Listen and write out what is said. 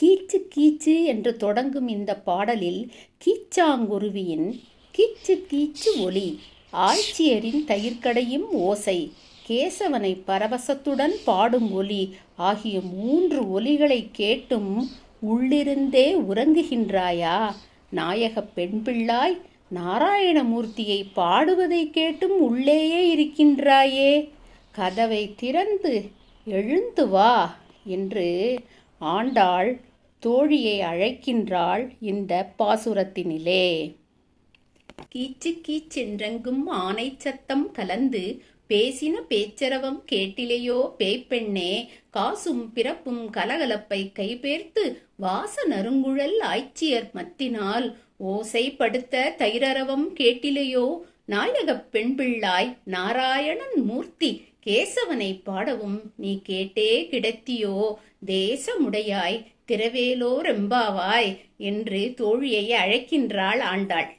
கீச்சு கீச்சு என்று தொடங்கும் இந்த பாடலில் கீச்சாங்குருவியின் கீச்சு கீச்சு ஒலி ஆட்சியரின் தயிர்க்கடையும் ஓசை கேசவனை பரவசத்துடன் பாடும் ஒலி ஆகிய மூன்று ஒலிகளை கேட்டும் உள்ளிருந்தே உறங்குகின்றாயா? நாயகப் பெண் பிள்ளாய் நாராயணமூர்த்தியை பாடுவதை கேட்டும் உள்ளேயே இருக்கின்றாயே. கதவை திறந்து எழுந்து வா என்று ஆண்டாள் தோழியை அழைக்கின்றாள் இந்த பாசுரத்தினிலே. கீச்சு கீச்சென்றெங்கும் ஆனை சத்தம் கலந்து பேசின பேச்சரவம் கேட்டிலையோ பேய்ப்பெண்ணே காசும் பிறப்பும் கலகலப்பை கைபேர்த்து வாச நறுங்குழல் ஆய்ச்சியர் மத்தினால் ஓசைப்படுத்த தைரரவம் கேட்டிலையோ நாயகப் பெண்பிள்ளாய் நாராயணன் மூர்த்தி கேசவனை பாடவும் நீ கேட்டே கிடத்தியோ தேசமுடையாய் திரவேலோ ரெம்பாவாய் என்று தோழியை அழைக்கின்றாள் ஆண்டாள்.